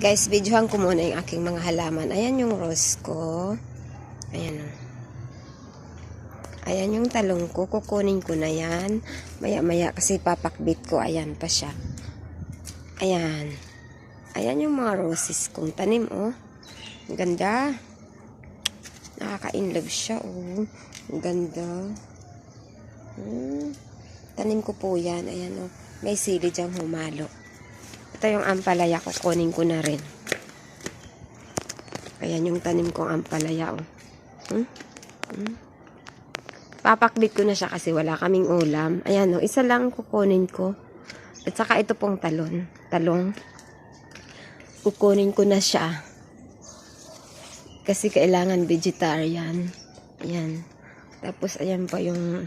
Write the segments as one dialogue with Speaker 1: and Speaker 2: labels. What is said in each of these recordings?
Speaker 1: Guys, videohan ko muna yung aking mga halaman. Ayan yung rose ko. Ayan. Ayan yung talong ko. Kukunin ko na yan. Maya-maya kasi papakbit ko. Ayan pa siya. Ayan. Ayan yung mga roses kong tanim, oh. Ang ganda. Nakaka-inlove siya, oh. Ang ganda. Hmm. Tanim ko po yan. Ayan, oh. May sili diyang humalo. Ito yung ampalaya ko. Kunin ko na rin. Ayan yung tanim kong ampalaya, oh. Hmm? Hmm? Papakbit ko na siya kasi wala kaming ulam. Ayan, oh. Isa lang kukunin ko. At saka ito pong talon. Talong. Kukunin ko na siya. Kasi kailangan vegetarian. Ayan. Tapos, ayan pa yung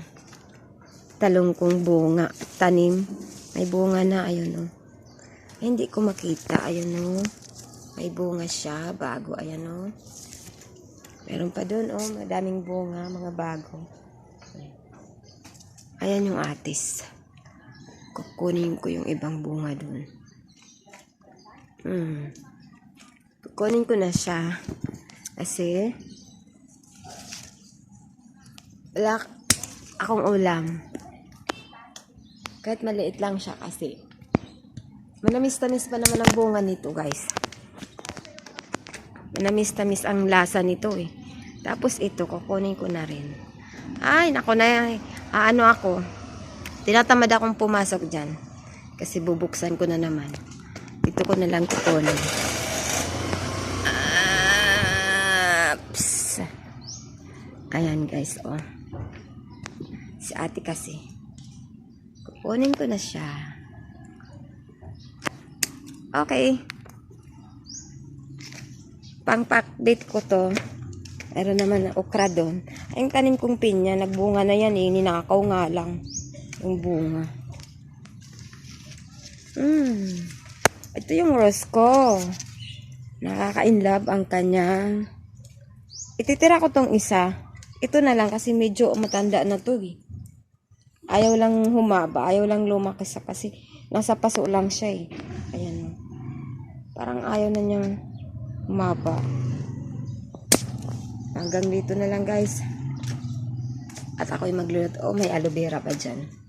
Speaker 1: talong kong bunga. Tanim. May bunga na. Ayun, oh. Hindi ko makita. Ayun, oh. May bunga siya. Bago. Ayan, oh. Meron pa doon, oh. Madaming bunga. Mga bago. Ayan yung atis. Kukunin ko yung ibang bunga doon. Hmm. Kukunin ko na siya. Kasi, wala akong ulam. Kahit maliit lang siya kasi. Manamis-tamis pa naman ang bunga nito, guys. Manamis-tamis ang lasa nito eh. Tapos ito, kukunin ko na rin. Ay, nako na. Ah, ano ako. Tinatamad akong pumasok dyan. Kasi bubuksan ko na naman. Ito ko na lang kukunin. Aps. Ayan guys, oh. Si ate kasi. Kukunin ko na siya. Okay. Pang-packdate ko to. Meron naman na okra doon. Ay, yung kong pinya, nagbunga na yan eh. Ninakaw nga lang. Yung bunga. Hmm. Ito yung rose ko. Nakaka-inlove ang kanyang. Ititira ko tong isa. Ito na lang kasi medyo matanda na to eh. Ayaw lang humaba. Ayaw lang lumaki sa kasi nasa paso lang siya eh. Ayan. Parang ayaw na niyang humaba. Hanggang dito na lang guys. At ako'y magluluto. Oh, may aloe vera pa dyan.